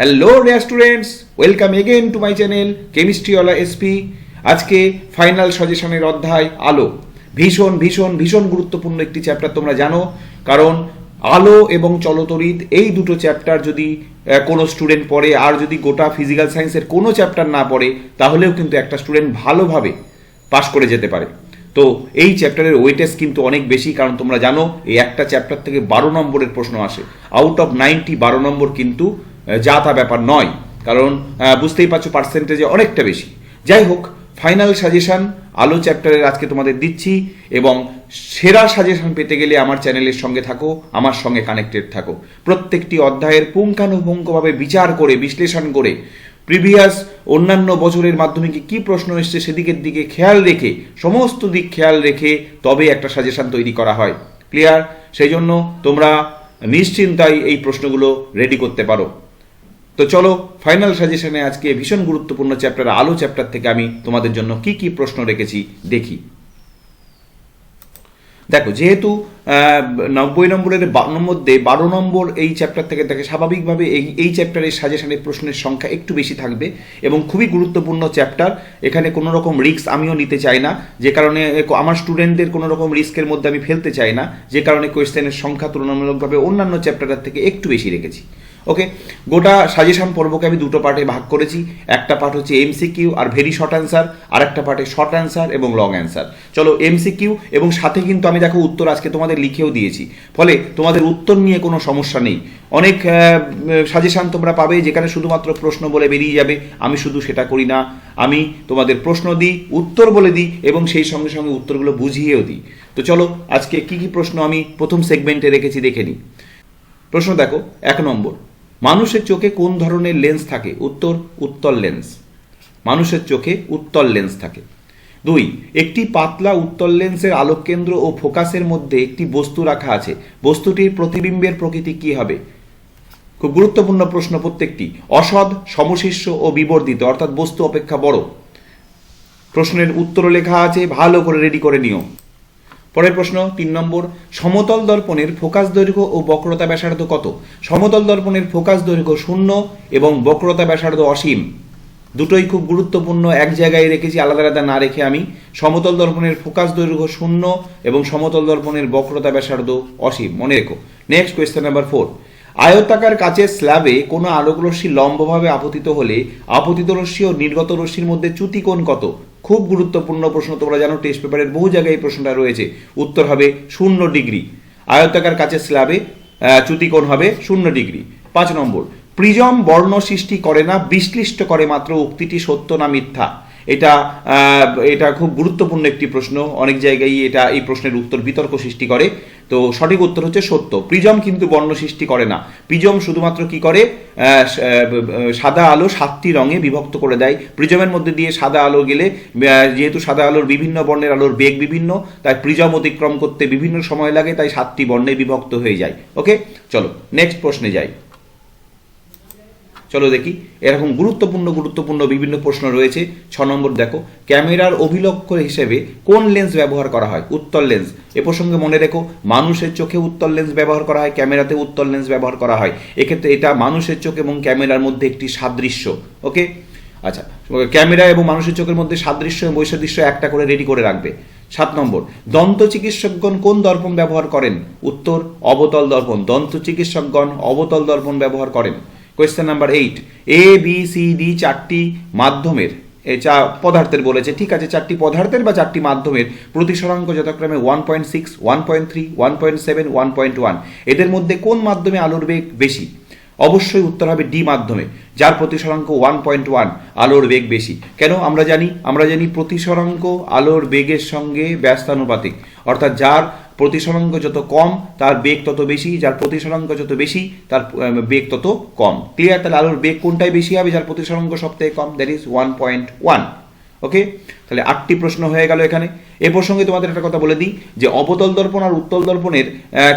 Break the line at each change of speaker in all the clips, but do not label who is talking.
Hello dear students welcome again to my channel কেমিস্ট্রিওয়ালা SP আজকে final সাজেশনের অধ্যায় আলো। ভীষণ ভীষণ ভীষণ গুরুত্বপূর্ণ একটি চ্যাপ্টার তোমরা জানো। কারণ আলো এবং চলতরিৎ এই দুটো চ্যাপ্টার যদি কোনো স্টুডেন্ট পড়ে আর যদি গোটা ফিজিক্যাল সায়েন্সের কোনো চ্যাপ্টার না পড়ে, তাহলেও কিন্তু একটা স্টুডেন্ট ভালোভাবে পাশ করে যেতে পারে। তো এই চ্যাপ্টারের ওয়েটেজ কিন্তু অনেক বেশি, কারণ তোমরা জানো, এই একটা চ্যাপ্টার থেকে বারো নম্বরের প্রশ্ন আসে। আউট অফ নাইনটি বারো নম্বর কিন্তু যা তা ব্যাপার নয়। কারণ বুঝতেই পারছ পার্সেন্টেজে অনেকটা বেশি। যাই হোক ফাইনাল সাজেশন আলো চ্যাপ্টারের আজকে তোমাদের দিচ্ছি এবং সেরা সাজেশন পেতে গেলে আমার চ্যানেলের সঙ্গে থাকো, আমার সঙ্গে কানেক্টেড থাকো। প্রত্যেকটি অধ্যায়ের পুঙ্খানুপুঙ্খভাবে বিচার করে, বিশ্লেষণ করে প্রিভিয়াস অন্যান্য বছরের মাধ্যমিকে কি প্রশ্ন এসছে সেদিকের দিকে খেয়াল রেখে, সমস্ত দিক খেয়াল রেখে তবে একটা সাজেশন তৈরি করা হয়। ক্লিয়ার সেই জন্য তোমরা নিশ্চিন্তায় এই প্রশ্নগুলো রেডি করতে পারো। তো চলো ফাইনাল সাজেশনে আজকে ভীষণ গুরুত্বপূর্ণ চ্যাপ্টার আলো চ্যাপ্টার থেকে আমি তোমাদের জন্য কি কি প্রশ্ন রেখেছি দেখি। দেখো, যেহেতু নব্বই নম্বরের বারো মধ্যে বারো নম্বর এই চ্যাপ্টার থেকে থাকে স্বাভাবিকভাবে এই এই চ্যাপ্টারের সাজেশনের প্রশ্নের সংখ্যা একটু বেশি থাকবে এবং খুবই গুরুত্বপূর্ণ চ্যাপ্টার এখানে কোনো রকম রিস্ক আমিও নিতে চাই না, যে কারণে আমার স্টুডেন্টদের কোনো রকম রিস্কের মধ্যে আমি ফেলতে চাই না, যে কারণে কোয়েশ্চেনের সংখ্যা তুলনামূলকভাবে অন্যান্য চ্যাপ্টারের থেকে একটু বেশি রেখেছি। ওকে গোটা সাজেশন পর্বকে আমি দুটো পার্টে ভাগ করেছি। একটা পার্ট হচ্ছে এমসিকিউ আর ভেরি শর্ট অ্যান্সার আর একটা পার্টে শর্ট অ্যান্সার এবং লং অ্যান্সার চলো এমসিকিউ এবং সাথে কিন্তু আমি দেখো উত্তর আজকে তোমাদের লিখেও দিয়েছি। ফলে তোমাদের উত্তর নিয়ে কোনো সমস্যা নেই। অনেক সাজেশন তোমরা পাবে যেখানে শুধুমাত্র প্রশ্ন বলে বেরিয়ে যাবে। আমি শুধু সেটা করি না। আমি তোমাদের প্রশ্ন দিই, উত্তর বলে দিই এবং সেই সঙ্গে সঙ্গে উত্তরগুলো বুঝিয়েও দিই। তো চলো আজকে কি কি প্রশ্ন আমি প্রথম সেগমেন্টে রেখেছি দেখে নিই। প্রশ্ন দেখো, এক নম্বর। মানুষের চোখে কোন ধরনের লেন্স থাকে? উত্তর, উত্তল লেন্স। মানুষের চোখে উত্তল লেন্স থাকে। দুই, একটি পাতলা উত্তল লেন্সের আলোককেন্দ্র ও ফোকাসের মধ্যে একটি বস্তু রাখা আছে। বস্তুটির প্রতিবিম্বের প্রকৃতি কি হবে? খুব গুরুত্বপূর্ণ প্রশ্ন প্রত্যেকটি। অসৎ সমশিষ্য ও বিবর্ধিত, অর্থাৎ বস্তু অপেক্ষা বড়। প্রশ্নের উত্তর লেখা আছে, ভালো করে রেডি করে নিও। পরের প্রশ্ন, তিন নম্বর, সমতল দর্পণের ফোকাস দৈর্ঘ্য ও বক্রতা ব্যাসার্ধ কত? সমতল দর্পণের ফোকাস দৈর্ঘ্য শূন্য এবং বক্রতা ব্যাসার্ধ অসীম। দুটোই খুব গুরুত্বপূর্ণ, এক জায়গায় রেখেছি, আলাদা আলাদা না রেখে আমি। সমতল দর্পণের ফোকাস দৈর্ঘ্য শূন্য এবং সমতল দর্পণের বক্রতা ব্যাসার্ধ অসীম। মনে রেখো। নেক্সট কোয়েশ্চেন নাম্বার ফোর আয়তাকার কাচের স্ল্যাবে কোনো আলোক রশ্মি লম্বভাবে আপতিত হলে, আপতিত রশ্মি ও নির্গত রশ্মির মধ্যে চ্যুতি কোণ কত? খুব গুরুত্বপূর্ণ প্রশ্ন তোমরা জানো টেস্ট পেপারের বহু জায়গায় এই প্রশ্নটা রয়েছে। উত্তর হবে শূন্য ডিগ্রি। আয়তাকার কাছে স্ল্যাবে আহ, চ্যুতি হবে শূন্য ডিগ্রি। পাঁচ নম্বর প্রিজম বর্ণ সৃষ্টি করে না বিশ্লিষ্ট করে মাত্র উক্তিটি সত্য না মিথ্যা? এটা এটা খুব গুরুত্বপূর্ণ একটি প্রশ্ন। অনেক জায়গায় এটা, এই প্রশ্নের উত্তর বিতর্ক সৃষ্টি করে। তো সঠিক উত্তর হচ্ছে সত্য। প্রিজম কিন্তু বর্ণ সৃষ্টি করে না। প্রিজম শুধুমাত্র কি করে? সাদা আলো সাতটি রঙে বিভক্ত করে দেয়। প্রিজমের মধ্যে দিয়ে সাদা আলো গেলে যেহেতু সাদা আলোর বিভিন্ন বর্ণের আলোর বেগ বিভিন্ন, তাই প্রিজম অতিক্রম করতে বিভিন্ন সময় লাগে, তাই সাতটি বর্ণে বিভক্ত হয়ে যায়। ওকে? চলো নেক্সট প্রশ্নে যাই। চলো দেখি। এরকম গুরুত্বপূর্ণ গুরুত্বপূর্ণ বিভিন্ন প্রশ্ন রয়েছে। ছ নম্বর দেখো, ক্যামেরার অভিলক্ষ হিসেবে কোন লেন্স ব্যবহার করা হয়? উত্তল লেন্স। এ প্রসঙ্গে মনে রেখো, মানুষের চোখে উত্তল লেন্স ব্যবহার করা হয়, ক্যামেরাতে উত্তল লেন্স ব্যবহার করা হয়। এক্ষেত্রে এটা মানুষের চোখ এবং ক্যামেরার মধ্যে একটি সাদৃশ্য, ওকে? আচ্ছা ক্যামেরা এবং মানুষের চোখের মধ্যে সাদৃশ্য এবং বৈসাদৃশ্য একটা করে রেডি করে রাখবে। সাত নম্বর, দন্ত চিকিৎসকগণ কোন দর্পণ ব্যবহার করেন? উত্তর, অবতল দর্পণ। দন্ত চিকিৎসকগণ অবতল দর্পণ ব্যবহার করেন। Question number eight A B C D চারটি মাধ্যমের চা পদার্থের বলেছে, ঠিক আছে, চারটি পদার্থের বা চারটি মাধ্যমের প্রতিসরাঙ্ক যথাক্রমে one point six one point three one point seven one point one এদের মধ্যে কোন মাধ্যমে আলোর বেগ বেশি? অবশ্যই উত্তর হবে ডি মাধ্যমে, যার প্রতিসরাঙ্ক ওয়ান পয়েন্ট ওয়ান আলোর বেগ বেশি। কেন আমরা জানি? আমরা জানি প্রতিসরাঙ্ক আলোর বেগের সঙ্গে ব্যস্তানুপাতিক, অর্থাৎ যার প্রতিসরাঙ্ক যত কম, তার বেগ তত বেশি, যার প্রতিসরাঙ্ক যত বেশি, তার বেগ তত কম। ক্লিয়ার তাহলে আলোর বেগ কোনটাই বেশি হবে, যার প্রতিসরাঙ্ক সব থেকে কম? That is one point one okay তাহলে আটটি প্রশ্ন হয়ে গেল এখানে। এ প্রসঙ্গে তোমাদের একটা কথা বলে দিই, যে অবতল দর্পণ আর উত্তল দর্পণের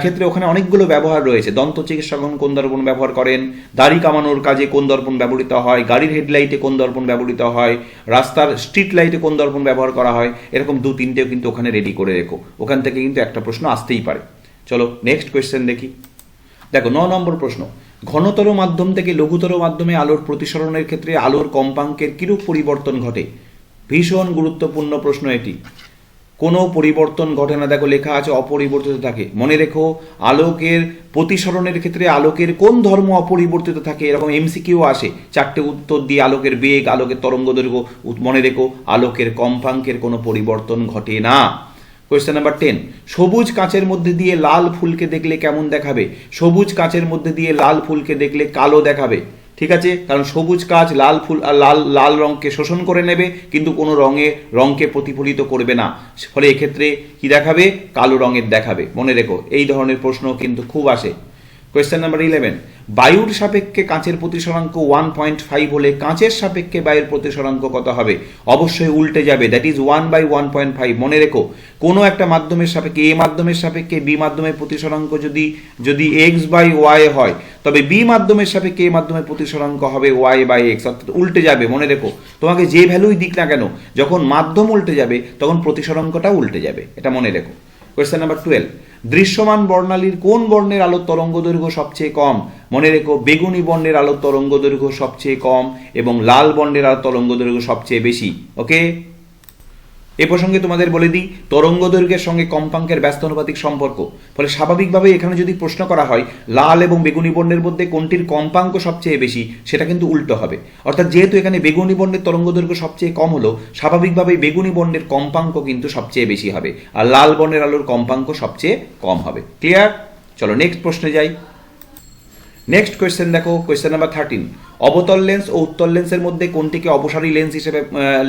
ক্ষেত্রে ওখানে অনেকগুলো ব্যবহার রয়েছে। দন্ত চিকিৎসকগণ কোন দর্পণ ব্যবহার করেন, দাড়ি কামানোর কাজে কোন দর্পণ ব্যবহৃত হয়, গাড়ির হেডলাইটে কোন দর্পণ ব্যবহৃত হয়, রাস্তার স্ট্রিট লাইটে কোন দর্পণ ব্যবহার করা হয়, এরকম দু তিনটেও কিন্তু ওখানে রেডি করে রেখো। ওখান থেকে কিন্তু একটা প্রশ্ন আসতেই পারে। চলো নেক্সট কোয়েশ্চেন দেখি। দেখো, ন নম্বর প্রশ্ন। ঘনতর মাধ্যম থেকে লঘুতর মাধ্যমে আলোর প্রতিসরণের ক্ষেত্রে আলোর কম্পাঙ্কের কিরূপ পরিবর্তন ঘটে? ভীষণ গুরুত্বপূর্ণ প্রশ্ন এটি। কোনো পরিবর্তন ঘটে না। দেখো, লেখা আছে অপরিবর্তিত থাকে। মনে রেখো, আলোকের প্রতিসরণের ক্ষেত্রে আলোকের কোন ধর্ম অপরিবর্তিত থাকে? এরকম এমসিকিউ আসে। চারটে উত্তর দিয়ে আলোকের বেগ, আলোকের তরঙ্গ দৈর্ঘ্য। মনে রেখো, আলোকের কম্পাঙ্কের কোনো পরিবর্তন ঘটে না। কোয়েশ্চেন নাম্বার টেন সবুজ কাঁচের মধ্যে দিয়ে লাল ফুলকে দেখলে কেমন দেখাবে? সবুজ কাঁচের মধ্যে দিয়ে লাল ফুলকে দেখলে কালো দেখাবে। ঠিক আছে? কারণ সবুজ কাজ লাল ফুল লাল লাল রঙকে শোষণ করে নেবে, কিন্তু কোনো রঙে, রঙকে প্রতিফলিত করবে না। ফলে এক্ষেত্রে কি দেখাবে? কালো রঙের দেখাবে। মনে রেখো, এই ধরনের প্রশ্ন কিন্তু খুব আসে। কোয়েশ্চেন নাম্বার ইলেভেন বায়ুর সাপেক্ষে কাঁচের প্রতিসরাঙ্ক ওয়ান পয়েন্ট ফাইভ হলে কাঁচের সাপেক্ষে বায়ুর প্রতিসরাঙ্ক কত হবে? অবশ্যই উল্টে যাবে। That is one by one point five মনে রেখো, কোনো একটা মাধ্যমের সাপেক্ষে, এ মাধ্যমের সাপেক্ষে, বি মাধ্যমের প্রতিসরাঙ্ক যদি যদি এক্স বাই ওয়াই হয়, তবে বি মাধ্যমের সাপেক্ষে, এ মাধ্যমের প্রতিসরাঙ্ক হবে ওয়াই বাই এক্স অর্থাৎ উল্টে যাবে, মনে রেখো। তোমাকে যে ভ্যালুই দিক না কেন, যখন মাধ্যম উল্টে যাবে, তখন প্রতিসরাঙ্কটাও উল্টে যাবে। এটা মনে রেখো। কোয়েশ্চেন নাম্বার টুয়েলভ দৃশ্যমান বর্ণালীর কোন বর্ণের আলোর তরঙ্গ দৈর্ঘ্য সবচেয়ে কম? মনে রেখো, বেগুনি বর্ণের আলোর তরঙ্গ দৈর্ঘ্য সবচেয়ে কম এবং লাল বর্ণের আলোর তরঙ্গ দৈর্ঘ্য সবচেয়ে বেশি ওকে এ প্রসঙ্গে তোমাদের বলে দিই তরঙ্গ দৈর্ঘ্যের সঙ্গে কম্পাঙ্কের ব্যস্তানুপাতিক সম্পর্ক। ফলে স্বাভাবিকভাবে এখানে যদি প্রশ্ন করা হয়, লাল এবং বেগুনি বর্ণের মধ্যে কোনটির কম্পাঙ্ক সবচেয়ে বেশি, সেটা কিন্তু উল্টো হবে। অর্থাৎ যেহেতু এখানে বেগুনি বর্ণের তরঙ্গ দৈর্ঘ্য সবচেয়ে কম হলো, স্বাভাবিকভাবেই বেগুনি বর্ণের কম্পাঙ্ক কিন্তু সবচেয়ে বেশি হবে, আর লাল বর্ণের আলোর কম্পাঙ্ক সবচেয়ে কম হবে। ক্লিয়ার চলো নেক্সট প্রশ্নে যাই। নেক্সট কোয়েশ্চেন দেখো কোয়েশ্চেন নাম্বার থার্টিন অবতল লেন্স ও উত্তল লেন্সের মধ্যে কোনটিকে অপসারী লেন্স হিসেবে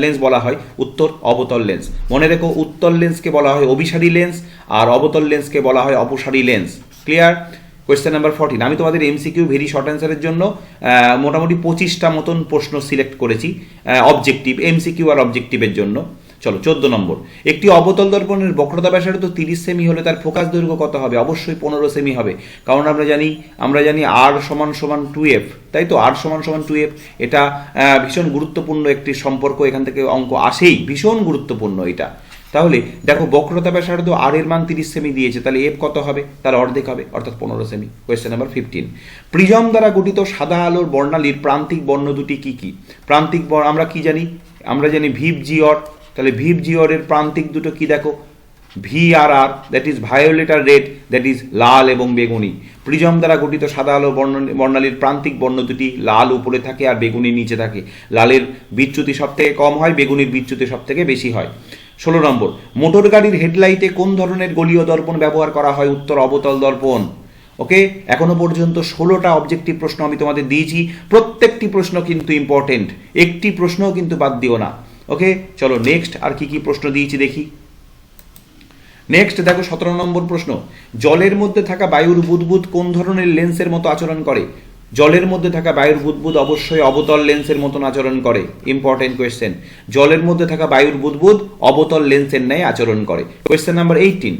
লেন্স বলা হয়? উত্তর, অবতল লেন্স মনে রেখো, উত্তল লেন্সকে বলা হয় অভিসারী লেন্স আর অবতল লেন্সকে বলা হয় অপসারী lens clear question number fourteen আমি তোমাদের এমসিকিউ ভেরি শর্ট অ্যান্সারের জন্য মোটামুটি পঁচিশটা মতন প্রশ্ন সিলেক্ট করেছি অবজেক্টিভ এমসিকিউ আর অবজেক্টিভের জন্য। চলো, চোদ্দ নম্বর। একটি অবতল দর্পণের বক্রতা ব্যাসার্ধ তিরিশ সেমি হলে তার ফোকাস দৈর্ঘ্য কত হবে? অবশ্যই পনেরো সেমি হবে। কারণ আমরা জানি আমরা জানি আর সমান সমান টু এফ তাই তো? আর সমান সমান টু এফ এটা ভীষণ গুরুত্বপূর্ণ একটি সম্পর্ক। এখান থেকে অঙ্ক আসেই। ভীষণ গুরুত্বপূর্ণ এটা। তাহলে, দেখো, বক্রতা ব্যাসার্ধ আর এর মান তিরিশ সেমি দিয়েছে। তাহলে এফ কত হবে? তার অর্ধেক হবে, অর্থাৎ পনেরো সেমি। কোয়েশ্চেন নাম্বার ফিফটিন প্রিজম দ্বারা গঠিত সাদা আলোর বর্ণালীর প্রান্তিক বর্ণ দুটি কি কি? প্রান্তিক আমরা কি জানি? আমরা জানি ভিভ জিওর তাহলে ভিভ জিওরের প্রান্তিক দুটো কি দেখো? ভি আর আর দ্যাট ইজ ভায়োলেট আর রেড দ্যাট ইজ লাল এবং বেগুনি। প্রিজম দ্বারা গঠিত সাদা আলো বর্ণ, বর্ণালীর প্রান্তিক বর্ণ দুটি লাল উপরে থাকে আর বেগুনি নিচে থাকে। লালের বিচ্যুতি সব থেকে কম হয়, বেগুনির বিচ্যুতি সব থেকে বেশি হয়। ষোলো নম্বর, মোটর গাড়ির হেডলাইটে কোন ধরনের গলীয় দর্পণ ব্যবহার করা হয়? উত্তর, অবতল দর্পণ। ওকে? এখনও পর্যন্ত ষোলোটা অবজেক্টিভ প্রশ্ন আমি তোমাদের দিয়েছি। প্রত্যেকটি প্রশ্ন কিন্তু ইম্পর্টেন্ট একটি প্রশ্নও কিন্তু বাদ দিও না। ওকে চলো নেক্সট আর কি কি প্রশ্ন দিয়েছি দেখি। নেক্সট দেখো সতেরো নম্বর প্রশ্ন। জলের মধ্যে থাকা বায়ুর বুদবুদ কোন ধরনের লেন্সের মতো আচরণ করে? জলের মধ্যে থাকা বায়ুর বুদবুদ অবশ্যই অবতল লেন্সের মতন আচরণ করে। ইম্পর্টেন্ট কোয়েশ্চেন জলের মধ্যে থাকা বায়ুর বুদবুদ অবতল লেন্সের ন্যায় আচরণ করে। Question number eighteen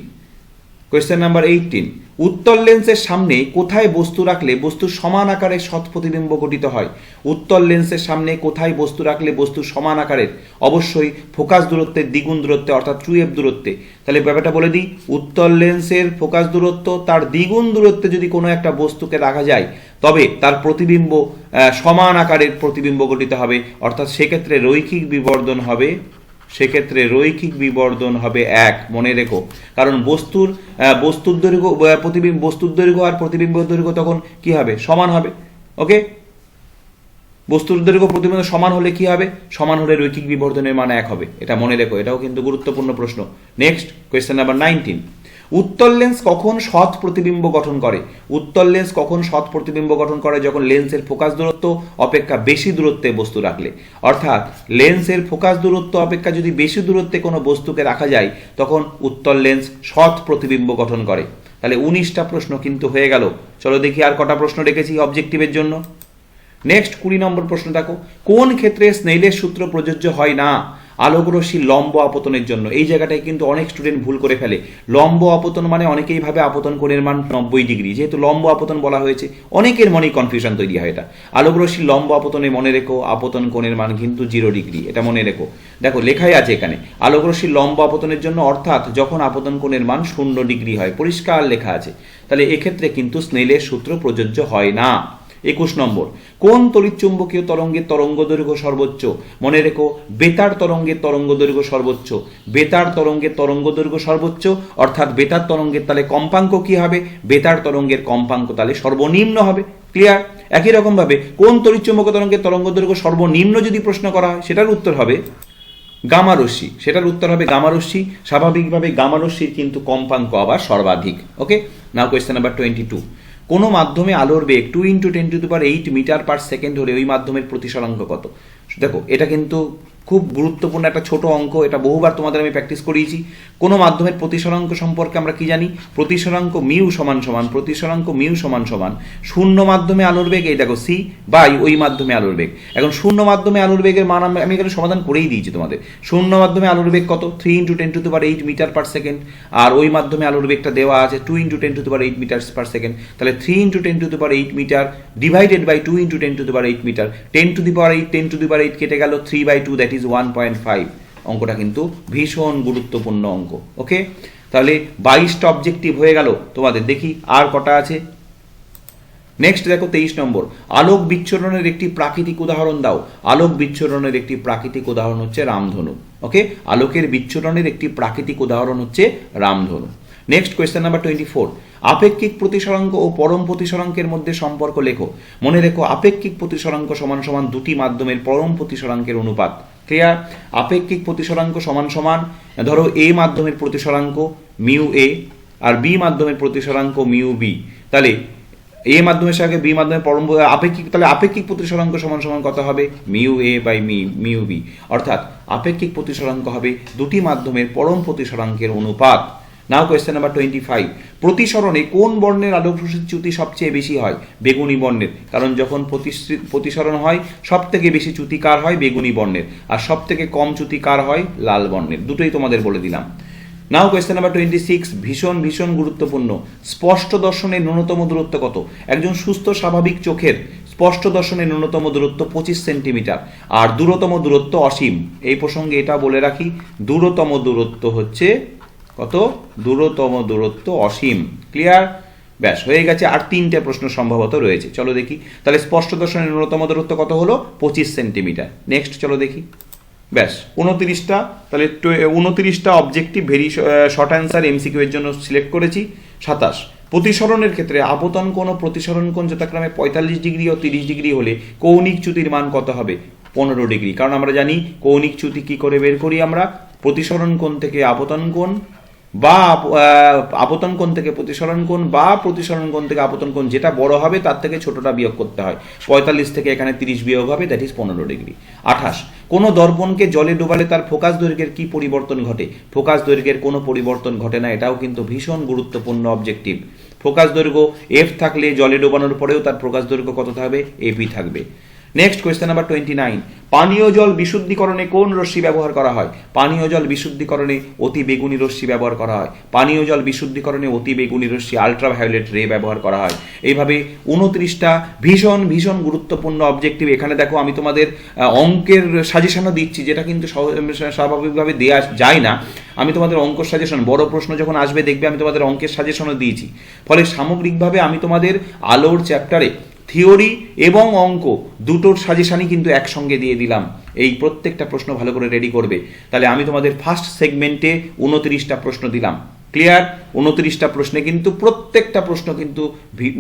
question number eighteen উত্তল লেন্সের সামনে কোথায় বস্তু রাখলে বস্তু সমান আকারে সৎ প্রতিবিম্ব গঠিত হয়? উত্তল লেন্সের সামনে কোথায় বস্তু রাখলে বস্তু সমান আকারের? অবশ্যই ফোকাস দূরত্বের দ্বিগুণ দূরত্বে, অর্থাৎ টু এফ দূরত্বে। তাহলে ব্যাপারটা বলে দিই উত্তল লেন্সের ফোকাস দূরত্ব, তার দ্বিগুণ দূরত্বে যদি কোনো একটা বস্তুকে রাখা যায়, তবে তার প্রতিবিম্ব সমান আকারের প্রতিবিম্ব গঠিত হবে। অর্থাৎ সেক্ষেত্রে রৈখিক বিবর্ধন হবে সেক্ষেত্রে রৈখিক বিবর্ধন হবে এক, মনে রেখো। কারণ বস্তুর বস্তুর দৈর্ঘ্য প্রতিবিম্ব, বস্তুর দৈর্ঘ্য আর প্রতিবিম্ব দৈর্ঘ্য তখন কি হবে? সমান হবে। ওকে? বস্তুর দৈর্ঘ্য, প্রতিবিম্ব সমান হলে কি হবে? সমান হলে রৈখিক বিবর্ধনের মান এক হবে। এটা মনে রেখো, এটাও কিন্তু গুরুত্বপূর্ণ প্রশ্ন। নেক্সট কোয়েশ্চেন নাম্বার নাইনটিন উত্তল লেন্স কখন সৎ প্রতিবিম্ব গঠন করে? উত্তল লেন্স কখন সৎ প্রতিবিম্ব গঠন করে যখন লেন্সের ফোকাস দূরত্ব অপেক্ষা বেশি দূরত্বে বস্তু রাখলে? অর্থাৎ লেন্সের ফোকাস দূরত্ব অপেক্ষা যদি বেশি দূরত্বে কোনো বস্তুকে রাখা যায়, তখন উত্তল লেন্স সৎ প্রতিবিম্ব গঠন করে। তাহলে উনিশটা প্রশ্ন কিন্তু হয়ে গেল। চলো দেখি আর কটা প্রশ্ন রেখেছি অবজেক্টিভের জন্য। নেক্সট কুড়ি নম্বর প্রশ্ন দেখো। কোন ক্ষেত্রে স্নেইলের সূত্র প্রযোজ্য হয় না? আলোকরশ্মি লম্ব আপতনের জন্য। এই জায়গাটায় কিন্তু অনেক স্টুডেন্ট ভুল করে ফেলে। লম্ব আপতন মানে অনেকেই ভাবে আপতন কোণের মান নব্বই ডিগ্রি। যেহেতু লম্ব আপতন বলা হয়েছে, অনেকের মনেই কনফিউশন তৈরি হয় এটা। আলোকরশ্মি লম্ব আপতনে মনে রেখো, আপতন কোণের মান কিন্তু জিরো ডিগ্রি। এটা মনে রেখো। দেখো, লেখাই আছে এখানে। আলোকরশ্মি লম্ব আপতনের জন্য অর্থাৎ যখন আপতন কোণের মান শূন্য ডিগ্রি হয়, পরিষ্কার লেখা আছে। তাহলে এক্ষেত্রে কিন্তু স্নেলের সূত্র প্রযোজ্য হয় না। একুশ নম্বর, কোন তড়িৎচুম্বকীয় তরঙ্গের তরঙ্গ দৈর্ঘ্য সর্বোচ্চ? মনে রেখো, বেতার তরঙ্গের তরঙ্গ দৈর্ঘ্য সর্বোচ্চ। বেতার তরঙ্গের তরঙ্গ দৈর্ঘ্য সর্বোচ্চ, অর্থাৎ বেতার তরঙ্গের তালে কম্পাঙ্ক কি হবে? বেতার তরঙ্গের কম্পাঙ্ক তালে সর্বনিম্ন হবে। ক্লিয়ার একই রকম ভাবে কোন তড়িৎচুম্বক তরঙ্গের তরঙ্গ দৈর্ঘ্য সর্বনিম্ন যদি প্রশ্ন করা হয়, সেটার উত্তর হবে গামারশ্মি সেটার উত্তর হবে গামারশ্মি স্বাভাবিকভাবে গামারশ্মির কিন্তু কম্পাঙ্ক আবার সর্বাধিক। Okay now question number twenty two কোনো মাধ্যমে আলোর বেগ two into ten to power eight metre per second হলে ওই মাধ্যমের প্রতিসরাঙ্ক কত? দেখো, এটা কিন্তু খুব গুরুত্বপূর্ণ একটা ছোট অঙ্ক, এটা বহুবার তোমাদের আমি প্র্যাকটিস করিয়েছি। কোনো মাধ্যমের প্রতিসরাঙ্ক সম্পর্কে আমরা কি জানি? প্রতিসরাঙ্ক মিউ সমান সমান, প্রতিসরাঙ্ক মিউ সমান সমান। শূন্য মাধ্যমে আলোর বেগ, এই দেখো, সি বাই ওই মাধ্যমে আলোর বেগ। এখন শূন্য মাধ্যমে আলোর বেগের মান আমি এখানে সমাধান করেই দিয়েছি তোমাদের। শূন্য মাধ্যমে আলোর বেগ কত? Three into ten to power eight metre per second আর ওই মাধ্যমে আলোর বেগটা দেওয়া আছে two into ten to power eight metre per second তাহলে three into ten to power eight metre divided by two into ten to the power eight metre ten to the power eight ten to the power eight কেটে গেল three by two that is one point five অঙ্কটা কিন্তু ভীষণ গুরুত্বপূর্ণ অঙ্ক ওকে তাহলে বাইশটা objective হয়ে গেল, তোমাদের দেখি আর কটা আছে। নেক্সট দেখো তেইশ নম্বর, আলোক বিচ্ছুরণের একটি প্রাকৃতিক উদাহরণ দাও। আলোক বিচ্ছুরণের একটি প্রাকৃতিক উদাহরণ হচ্ছে রামধনু ওকে আলোকের বিচ্ছুরণের একটি প্রাকৃতিক উদাহরণ হচ্ছে রামধনু। Next question number twenty four আপেক্ষিক প্রতিসরাঙ্ক ও পরম প্রতিসরাঙ্কের মধ্যে সম্পর্ক লেখো। মনে রেখো, আপেক্ষিক প্রতিসরাঙ্ক সমান সমান দুটি মাধ্যমের পরম প্রতিসরাঙ্কের অনুপাত। ক্লিয়ার আপেক্ষিক প্রতিসরাঙ্ক সমান সমান, ধরো এ মাধ্যমের প্রতিসরাঙ্ক মিউ এ আর বি মাধ্যমের প্রতিসরাঙ্ক মিউ বি তাহলে এ মাধ্যমের সঙ্গে বি মাধ্যমে পরম আপেক্ষিক তাহলে আপেক্ষিক প্রতিসরাঙ্ক সমান সমান কত হবে? মিউ এ বাই মি মিউ বি অর্থাৎ আপেক্ষিক প্রতিসরাঙ্ক হবে দুটি মাধ্যমের পরম প্রতিসরাঙ্কের অনুপাত। Now question number twenty five প্রতিসরণে কোন বর্ণের আলোক চ্যুতি সবচেয়ে বেশি হয়? বেগুনি বর্ণের। কারণ যখন প্রতিসরণ হয় সব থেকে বেশি চ্যুতি কার হয়? বেগুনি বর্ণের। আর সব থেকে কম চ্যুতি কার হয়? লাল বর্ণের। দুটোই তোমাদের বলে দিলাম। Now question number twenty six ভীষণ ভীষণ গুরুত্বপূর্ণ। স্পষ্ট দর্শনের ন্যূনতম দূরত্ব কত? একজন সুস্থ, স্বাভাবিক চোখের স্পষ্ট দর্শনের ন্যূনতম দূরত্ব পঁচিশ সেন্টিমিটার। আর দূরতম দূরত্ব অসীম। এই প্রসঙ্গে এটা বলে রাখি, দূরতম দূরত্ব হচ্ছে কত? দূরতম দূরত্ব অসীম। ক্লিয়ার ব্যাস, হয়ে গেছে। আর তিনটে প্রশ্ন সম্ভবত রয়েছে। চলো দেখি। তাহলে স্পষ্ট দর্শনের ন্যূনতম দূরত্ব কত হলো? পঁচিশ সেন্টিমিটার। নেক্সট চলো দেখি। ব্যাস, উনত্রিশটা। তাহলে উনত্রিশটা objective very short answer MCQ এর জন্য সিলেক্ট করেছি। সাতাশ। প্রতিসরণের ক্ষেত্রে আপতন ও প্রতিসরণ কোণ যথাক্রমে পঁয়তাল্লিশ ডিগ্রি ও তিরিশ ডিগ্রি হলে কৌণিক চ্যুতির মান কত হবে? পনেরো ডিগ্রি। কারণ আমরা জানি কৌণিক চ্যুতি কি করে বের করি আমরা? প্রতিসরণ কোণ থেকে আপতন কোণ বা আপতন কোণ থেকে প্রতিসরণ কোণ বা প্রতিসরণ কোণ থেকে আপতন কোণ, যেটা বড় হবে তার থেকে ছোটটা বিয়োগ করতে হয়। পঁয়তাল্লিশ থেকে এখানে তিরিশ বিয়োগ হবে দ্যাট ইজ পনেরো ডিগ্রি। আঠাশ, কোনো দর্পণকে জলে ডোবালে তার ফোকাস দৈর্ঘ্যের কি পরিবর্তন ঘটে? ফোকাস দৈর্ঘ্যের কোনো পরিবর্তন ঘটে না, এটাও কিন্তু ভীষণ গুরুত্বপূর্ণ অবজেক্টিভ ফোকাস দৈর্ঘ্য এফ থাকলে জলে ডোবানোর পরেও তার ফোকাস দৈর্ঘ্য কত থাকবে? এফই থাকবে। Next question number twenty nine পানীয় জল বিশুদ্ধিকরণে কোন রশ্মি ব্যবহার করা হয়? পানীয় জল বিশুদ্ধিকরণে অতি বেগুনি রশ্মি ব্যবহার করা হয়। পানীয় জল বিশুদ্ধিকরণে অতি বেগুনি রশ্মি আলট্রাভায়োলেট রে ব্যবহার করা হয়। এইভাবে উনত্রিশটা ভীষণ ভীষণ গুরুত্বপূর্ণ অবজেক্টিভ এখানে দেখো, আমি তোমাদের অঙ্কের সাজেশনও দিচ্ছি, যেটা কিন্তু স্বাভাবিকভাবে দেওয়া যায় না। আমি তোমাদের অঙ্ক সাজেশন বড় প্রশ্ন যখন আসবে, দেখবে আমি তোমাদের অঙ্কের সাজেশনও দিয়েছি। ফলে সামগ্রিকভাবে আমি তোমাদের আলোর চ্যাপ্টারে থিওরি এবং অঙ্ক দুটোর সাজেশানই কিন্তু একসঙ্গে দিয়ে দিলাম। এই প্রত্যেকটা প্রশ্ন ভালো করে রেডি করবে। তাহলে আমি তোমাদের ফার্স্ট সেগমেন্টে উনত্রিশটা প্রশ্ন দিলাম। ক্লিয়ার উনত্রিশটা প্রশ্নে কিন্তু প্রত্যেকটা প্রশ্ন কিন্তু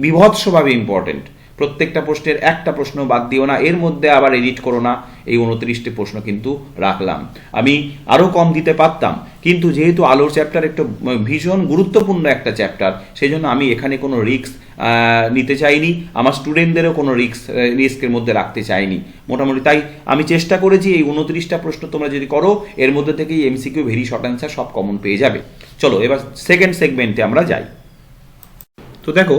বিভৎসভাবে ইম্পর্টেন্ট প্রত্যেকটা প্রশ্নের একটা প্রশ্ন বাদ দিও না, এর মধ্যে আবার এডিট করো না, এই উনত্রিশটি প্রশ্ন কিন্তু রাখলাম। আমি আরও কম দিতে পারতাম, কিন্তু যেহেতু আলোর চ্যাপ্টার একটা ভীষণ গুরুত্বপূর্ণ একটা চ্যাপ্টার সেই জন্য আমি এখানে কোনো রিস্ক নিতে চাইনি, আমার স্টুডেন্টদেরও কোনো রিস্ক রিস্কের মধ্যে রাখতে চাইনি। মোটামুটি তাই আমি চেষ্টা করেছি এই উনত্রিশটা প্রশ্ন তোমরা যদি করো, এর মধ্যে থেকেই এমসিকিউ ভেরি শর্ট অ্যান্সার সব কমন পেয়ে যাবে। চলো, এবার সেকেন্ড সেগমেন্টে আমরা যাই। তো দেখো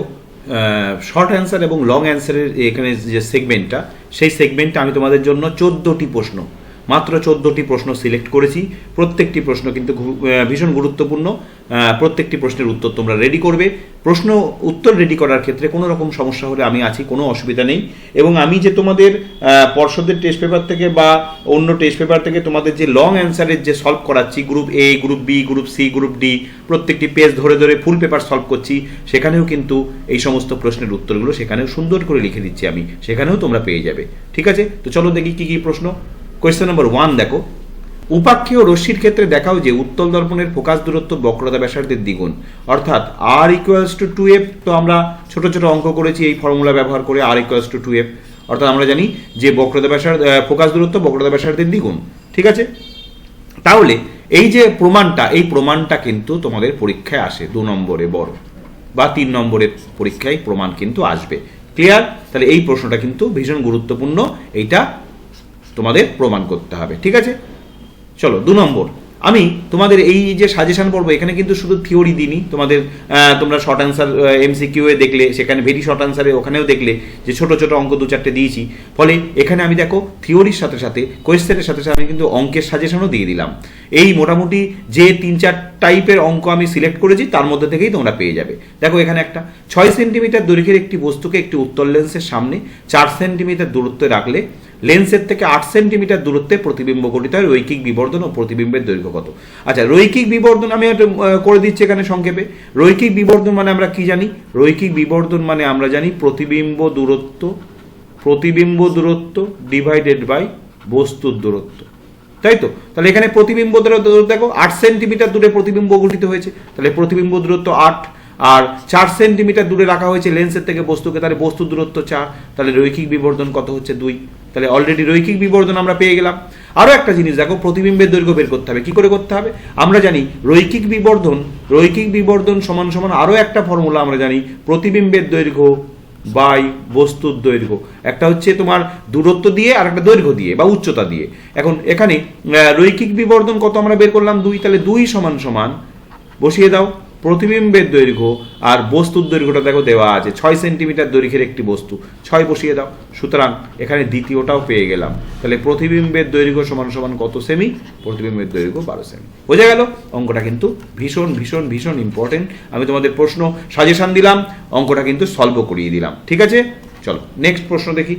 শর্ট অ্যান্সার এবং লং অ্যান্সারের এখানে যে সেগমেন্টটা সেই সেগমেন্টটা আমি তোমাদের জন্য চোদ্দোটি প্রশ্ন মাত্র চোদ্দোটি প্রশ্ন সিলেক্ট করেছি। প্রত্যেকটি প্রশ্ন কিন্তু ভীষণ গুরুত্বপূর্ণ। প্রত্যেকটি প্রশ্নের উত্তর তোমরা রেডি করবে। প্রশ্ন, উত্তর রেডি করার ক্ষেত্রে কোনো রকম সমস্যা হলে আমি আছি, কোনো অসুবিধা নেই। এবং আমি যে তোমাদের পর্ষদের টেস্ট পেপার থেকে বা অন্য টেস্ট পেপার থেকে তোমাদের যে লং অ্যান্সারের যে সলভ করাচ্ছি group A group B group C group D প্রত্যেকটি পেজ ধরে ধরে ফুল পেপার সলভ করছি, সেখানেও কিন্তু এই সমস্ত প্রশ্নের উত্তরগুলো সেখানেও সুন্দর করে লিখে দিচ্ছি আমি। সেখানেও তোমরা পেয়ে যাবে। ঠিক আছে? তো চলো দেখি কি কি প্রশ্ন। কোয়েশ্চেন নম্বর ওয়ান দেখো। উপাক্ষেয় রশ্মির ক্ষেত্রে দেখাও যে উত্তল দর্পণের ফোকাস দূরত্ব বক্রতা ব্যাসার্ধের দ্বিগুণ। অর্থাৎ R equals to two F তো আমরা ছোট ছোট অঙ্ক করেছি এই ফর্মুলা ব্যবহার করে R equals to two F অর্থাৎ আমরা জানি যে বক্রতা ব্যাসার্ধ ফোকাস দূরত্ব বক্রতা ব্যাসার্ধের দ্বিগুণ। ঠিক আছে? তাহলে এই যে প্রমাণটা, এই প্রমাণটা কিন্তু তোমাদের পরীক্ষায় আসে দু নম্বরে বড় বা তিন নম্বরের পরীক্ষায় প্রমাণ কিন্তু আসবে। ক্লিয়ার তাহলে এই প্রশ্নটা কিন্তু ভীষণ গুরুত্বপূর্ণ। এইটা তোমাদের প্রমাণ করতে হবে, ঠিক আছে? চলো, দু নম্বর। আমি তোমাদের এই যে সাজেশন পড়ব, এখানে কিন্তু শুধু থিওরি দিইনি। তোমাদের তোমরা শর্ট অ্যান্সার এমসিকিউ এ দেখলে, সেখানে ভেরি শর্ট অ্যান্সারে ওখানেও দেখলে যে ছোট ছোট অঙ্ক দু চারটে দিয়েছি। ফলে এখানে আমি দেখো থিওরির সাথে সাথে কোয়েশ্চেনের সাথে সাথে আমি কিন্তু অঙ্কের সাজেশনও দিয়ে দিলাম। এই মোটামুটি যে তিন চার টাইপের অঙ্ক আমি সিলেক্ট করেছি, তার মধ্যে থেকেই তোমরা পেয়ে যাবে। দেখো এখানে একটা, ছয় সেন্টিমিটার দৈর্ঘ্যের একটি বস্তুকে একটি উত্তর লেন্সের সামনে, চার সেন্টিমিটার দূরত্বে রাখলে লেন্সের থেকে আট সেন্টিমিটার দূরত্বে প্রতিবিম্ব গঠিত হয়, রৈখিক বিবর্ধন ও প্রতিবিম্বের দৈর্ঘ্য কত? আচ্ছা রৈখিক বিবর্ধন আমি করে দিচ্ছি এখানে সংক্ষেপে। রৈখিক বিবর্ধন মানে আমরা কি জানি? রৈখিক বিবর্ধন মানে আমরা জানি প্রতিবিম্ব দূরত্ব প্রতিবিম্ব দূরত্ব ডিভাইডেড বাই বস্তুর দূরত্ব। তাই তো? তাহলে এখানে প্রতিবিম্ব দূরত্ব, দেখো, আট সেন্টিমিটার দূরে প্রতিবিম্ব গঠিত হয়েছে। তাহলে প্রতিবিম্ব দূরত্ব আট আর চার সেন্টিমিটার দূরে রাখা হয়েছে লেন্সের থেকে বস্তুকে, তাহলে বস্তুর দূরত্ব চার, তাহলে রৈখিক বিবর্ধন কত হচ্ছে দুই? তাহলে অলরেডি রৈখিক বিবর্ধন আমরা পেয়ে গেলাম। আরও একটা জিনিস দেখো, প্রতিবিম্বের দৈর্ঘ্য বের করতে হবে। কি করে করতে হবে? আমরা জানি রৈখিক বিবর্ধন রৈখিক বিবর্ধন সমান সমান আরও একটা ফর্মুলা আমরা জানি, প্রতিবিম্বের দৈর্ঘ্য বাই বস্তুর দৈর্ঘ্য। একটা হচ্ছে তোমার দূরত্ব দিয়ে, আর একটা দৈর্ঘ্য দিয়ে, বা উচ্চতা দিয়ে। এখন এখানে রৈখিক বিবর্ধন কত আমরা বের করলাম? দুই, তাহলে দুই সমান সমান, বসিয়ে দাও। প্রতিবিম্বের দৈর্ঘ্য আর বস্তুর দৈর্ঘ্যটা দেখো দেওয়া আছে। ছয় সেন্টিমিটার দৈর্ঘ্যের একটি বস্তু। ছয় বসিয়ে দাও। সুতরাং এখানে দ্বিতীয়টাও পেয়ে গেলাম। তাহলে প্রতিবিম্বের দৈর্ঘ্য সমান সমান কত সেমি? প্রতিবিম্বের দৈর্ঘ্য বারো সেমি। বোঝা গেল? অঙ্কটা কিন্তু ভীষণ ভীষণ ভীষণ ইম্পর্টেন্ট আমি তোমাদের প্রশ্ন সাজেশন দিলাম। অঙ্কটা কিন্তু সলভ করিয়ে দিলাম। ঠিক আছে? চলো নেক্সট প্রশ্ন দেখি।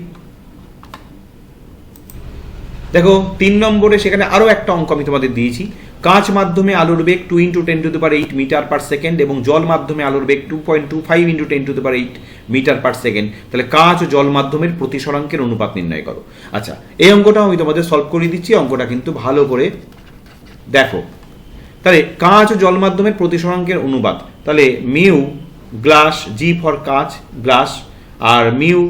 দেখো, তিন নম্বরে সেখানে আরও একটা অঙ্ক আমি তোমাদের দিয়েছি। কাঁচ মাধ্যমে আলোর বেগ two into ten to power eight metre per second এবং জল মাধ্যমে আলোর বেগ two point two five into ten to power eight metre per second তাহলে কাঁচ ও জল মাধ্যমের প্রতিসরাঙ্কের অনুপাত নির্ণয় করো। আচ্ছা এই অঙ্কটাও আমি তোমাদের সলভ করে দিচ্ছি অঙ্কটা কিন্তু ভালো করে দেখো। তাহলে কাঁচ ও জল মাধ্যমের প্রতিসরাঙ্কের অনুপাত, তাহলে মিউ গ্লাস জি ফর কাঁচ, গ্লাস, আর মিউ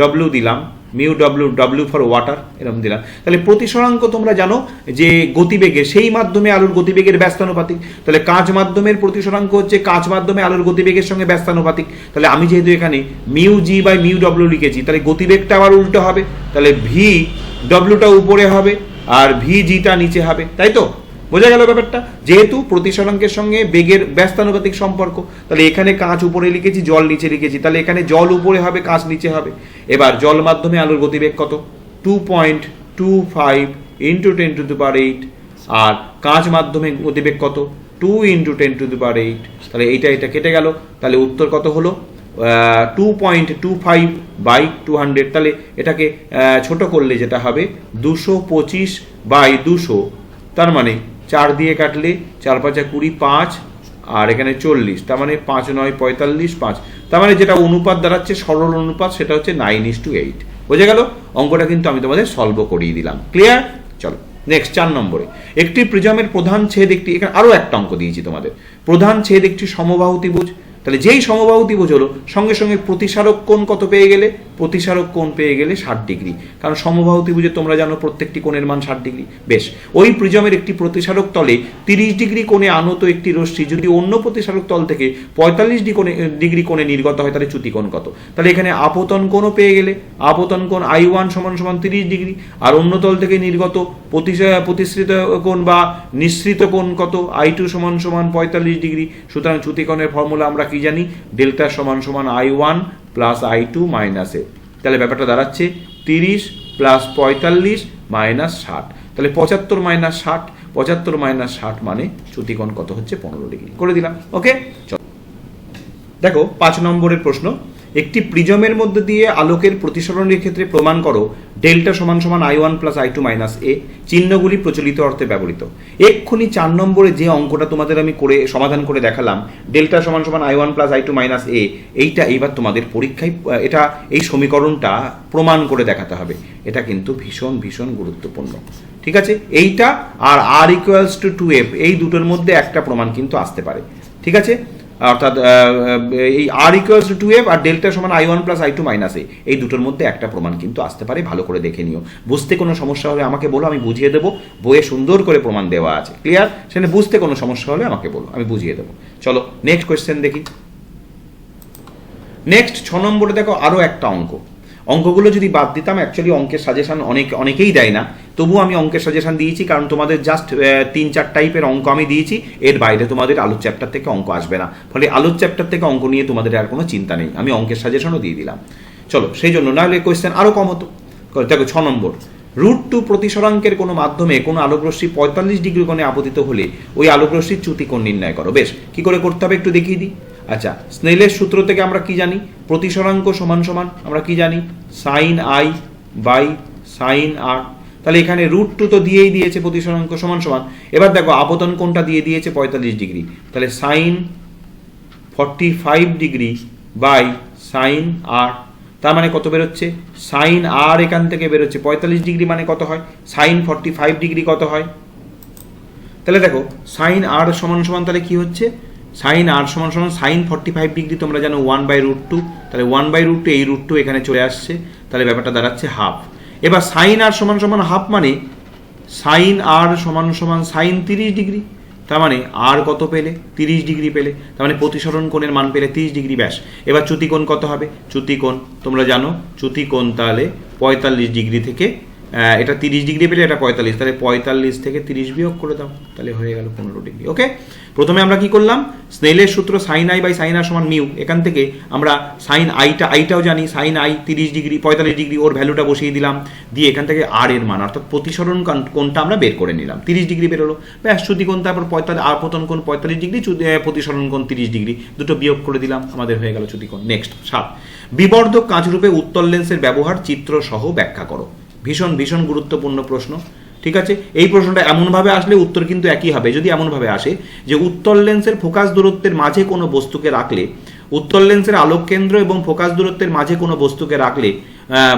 ডব্লিউ দিলাম। Mu W W for water এরকম দিলাম। তাহলে প্রতিসরাঙ্ক তোমরা জানো যে গতিবেগের সেই মাধ্যমে আলোর গতিবেগের ব্যস্তানুপাতিক। তাহলে কাঁচ মাধ্যমের প্রতিসরাঙ্ক হচ্ছে কাঁচ মাধ্যমে আলোর গতিবেগের সঙ্গে ব্যস্তানুপাতিক। তাহলে আমি যেহেতু এখানে mu G by mu W লিখেছি, তাহলে গতিবেগটা আবার উল্টো হবে। তাহলে ভি ডব্লিউটা উপরে হবে আর ভি জিটা নিচে হবে। তাই তো? বোঝা গেল ব্যাপারটা? যেহেতু প্রতিসরাঙ্কের সঙ্গে বেগের ব্যস্তানুপাতিক সম্পর্ক, তাহলে এখানে কাঁচ উপরে লিখেছি, জল নিচে লিখেছি। তাহলে এখানে জল উপরে হবে কাঁচ নিচে হবে। এবার জল মাধ্যমে আলোর গতিবেগ কত? Two point two five into ten to the power eight আর কাঁচ মাধ্যমে গতিবেগ কত? Two into ten to the power eight তাহলে এইটা, এটা কেটে গেল। তাহলে উত্তর কত হলো? Two point two five by two hundred তাহলে এটাকে ছোট করলে যেটা হবে? দুশো পঁচিশ বাই দুশো। তার মানে চার দিয়ে কাটলে চার পাঁচা কুড়ি পাঁচ, আর এখানে চল্লিশ, তার মানে পাঁচ নয় পঁয়তাল্লিশ পাঁচ। তার মানে যেটা অনুপাত দাঁড়াচ্ছে, সরল অনুপাত, সেটা হচ্ছে নাইন ইস টু এইট বোঝা গেল? অঙ্কটা কিন্তু আমি তোমাদের সলভ করিয়ে দিলাম। ক্লিয়ার চলো নেক্সট চার নম্বরে। একটি প্রিজমের প্রধান ছেদ একটি, এখানে আরও একটা অঙ্ক দিয়েছি তোমাদের। প্রধান ছেদ একটি সমবাহু ত্রিভুজ। তাহলে যেই সমবাহু ত্রিভুজ হলো, সঙ্গে সঙ্গে প্রতিসারক কোণ কত পেয়ে গেলে? প্রতিসারক কোণ পেয়ে গেলে ষাট ডিগ্রি। কারণ সমবাহু ত্রিভুজে তোমরা জানো প্রত্যেকটি কোণের মান ষাট ডিগ্রি। বেশ, ওই প্রিজমের একটি প্রতিসারক তলে তিরিশ ডিগ্রি কোণে আনত একটি রশ্মি, যদি অন্য প্রতিসারক তল থেকে পঁয়তাল্লিশ ডিগ্রি ডিগ্রি কোণে নির্গত হয়, তাহলে চ্যুতি কোণ কত? তাহলে এখানে আপতন কোণও পেয়ে গেলে, আপতন কোণ আই ওয়ান সমান সমান তিরিশ ডিগ্রি, আর অন্য তল থেকে নির্গত প্রতিসৃত কোণ বা নিঃসৃত কোণ কত? আই টু সমান সমান পঁয়তাল্লিশ ডিগ্রি। সুতরাং চ্যুতিকোণের ফর্মুলা আমরা কি জানি? ডেল্টা সমান সমান I one plus I two minus A তাহলে ব্যাপারটা দাঁড়াচ্ছে তিরিশ প্লাস পঁয়তাল্লিশ মাইনাস ষাট। তাহলে পঁচাত্তর মাইনাস ষাট, পঁচাত্তর মাইনাস ষাট মানে চ্যুতিকোণ কত হচ্ছে? পনেরো ডিগ্রি। করে দিলাম। ওকে? চলো। দেখো, পাঁচ নম্বরের প্রশ্ন। একটি প্রিজমের মধ্যে দিয়ে আলোকের প্রতিসরণের ক্ষেত্রে প্রমাণ করো, ডেল্টা সমান সমান I one plus I two minus A চিহ্নগুলি প্রচলিত অর্থে ব্যবহৃত। এক্ষুনি চার নম্বরে যে অঙ্কটা তোমাদের আমি করে, সমাধান করে দেখালাম, ডেল্টা সমান সমান I one plus I two minus A এইটা এইবার তোমাদের পরীক্ষায় এটা এই সমীকরণটা প্রমাণ করে দেখাতে হবে। এটা কিন্তু ভীষণ ভীষণ গুরুত্বপূর্ণ। ঠিক আছে? এইটা আর R equals to two F এই দুটোর মধ্যে একটা প্রমাণ কিন্তু আসতে পারে। ঠিক আছে? অর্থাৎ এই R equals to F R delta সমান I one plus I two minus A এই দুটোর মধ্যে একটা প্রমাণ কিন্তু আসতে পারে, ভালো করে দেখে নিও। বুঝতে কোনো সমস্যা হলে আমাকে বলো, আমি বুঝিয়ে দেবো। বইয়ে সুন্দর করে প্রমাণ দেওয়া আছে। ক্লিয়ার সেখানে বুঝতে কোনো সমস্যা হলে আমাকে বলো, আমি বুঝিয়ে দেবো। চলো নেক্সট কোয়েশ্চেন দেখি। নেক্সট ছ নম্বরে দেখো আরও একটা অঙ্ক। অঙ্কগুলো যদি বাদ দিতাম অ্যাকচুয়ালি অঙ্কের সাজেশান অনেক অনেকেই দেয় না। তবুও আমি অঙ্কের সাজেশন দিয়েছি, কারণ তোমাদের জাস্ট তিন, চার টাইপের অঙ্ক আমি দিয়েছি। এর বাইরে তোমাদের আলোর চ্যাপ্টার থেকে অঙ্ক আসবে না। ফলে আলোর চ্যাপ্টার থেকে অঙ্ক নিয়ে তোমাদের আর কোনো চিন্তা নেই। আমি অঙ্কের সাজেশনও দিয়ে দিলাম। চলো, সেই জন্য নাহলে কোয়েশ্চেন আরও কম হতো। দেখো, ছ নম্বর। রুট টু প্রতিসরাঙ্কের কোনো মাধ্যমে কোনো আলোকরশ্মি পঁয়তাল্লিশ ডিগ্রি কোণে আপতিত হলে ওই আলোকরশ্মির চ্যুতিকোণ নির্ণয় করো। বেশ, কি করে করতে হবে একটু দেখিয়ে দিই। আচ্ছা স্নেলের সূত্র থেকে আমরা কি জানি? প্রতিসরাঙ্ক সমান সমান, আমরা কি জানি? Sine I by sine R তাহলে এখানে রুট টু তো দিয়েই দিয়েছে প্রতিসরাঙ্ক সমান সমান। এবার দেখো আপতন কোনটা দিয়ে দিয়েছে? পঁয়তাল্লিশ ডিগ্রি। তাহলে sine forty five degree by sine R তার মানে কত বেরোচ্ছে? সাইন আর এখান থেকে বেরোচ্ছে। পঁয়তাল্লিশ ডিগ্রি মানে কত হয়? সাইন ফর্টি ফাইভ ডিগ্রি কত হয়? তাহলে দেখো সাইন আর সমান সমান তাহলে কি হচ্ছে? সাইন আর সমান সমান সাইন ফর্টি ফাইভ ডিগ্রি তোমরা জানো ওয়ান বাই রুট টু তাহলে ওয়ান বাই রুট টু এই রুট টু এখানে চলে আসছে, তাহলে ব্যাপারটা দাঁড়াচ্ছে হাফ এবার সাইন আর সমান সমান হাফ মানে সাইন আর সমান সমান সাইন তিরিশ ডিগ্রি তার মানে আর কত পেলে? তিরিশ ডিগ্রি পেলে। তার মানে প্রতিসরণ কোণের মান পেলে তিরিশ ডিগ্রি ব্যাস। এবার চ্যুতিকোণ কত হবে? চ্যুতিকোণ তোমরা জানো চ্যুতিকোণ তাহলে পঁয়তাল্লিশ ডিগ্রি থেকে এটা তিরিশ ডিগ্রি পেলে এটা পঁয়তাল্লিশ, তাহলে পঁয়তাল্লিশ থেকে তিরিশ বিয়োগ করে দাও, তাহলে হয়ে গেল পনেরো ডিগ্রি ওকে প্রথমে আমরা কি করলাম? স্নেলের সূত্র sine I by sine R সমান মিউ এখান থেকে আমরা সাইন আইটা আইটাও জানি সাইন আই তিরিশ ডিগ্রি, পঁয়তাল্লিশ ডিগ্রি, ওর ভ্যালুটা বসিয়ে দিলাম, দিয়ে এখান থেকে আর এর মান, অর্থাৎ প্রতিসরণ কোণটা আমরা বের করে নিলাম, তিরিশ ডিগ্রি বেরোলো ব্যাস কোণ তারপর পঁয়তাল্লিশ আর পতন কোণ পঁয়তাল্লিশ ডিগ্রি প্রতিসরণ কোণ তিরিশ ডিগ্রি, দুটো বিয়োগ করে দিলাম, আমাদের হয়ে গেল কোণ নেক্সট সাত। বিবর্ধক কাঁচরূপে উত্তল লেন্সের ব্যবহার, চিত্র সহ ব্যাখ্যা করো। ভীষণ ভীষণ গুরুত্বপূর্ণ প্রশ্ন, ঠিক আছে? এই প্রশ্নটা এমনভাবে আসলে উত্তর কিন্তু একই হবে, যদি এমনভাবে আসে যে উত্তর লেন্সের ফোকাস দূরত্বের মাঝে কোনো বস্তুকে রাখলে উত্তল লেন্সের আলোক কেন্দ্র এবং ফোকাস দূরত্বের মাঝে কোনো বস্তুকে রাখলে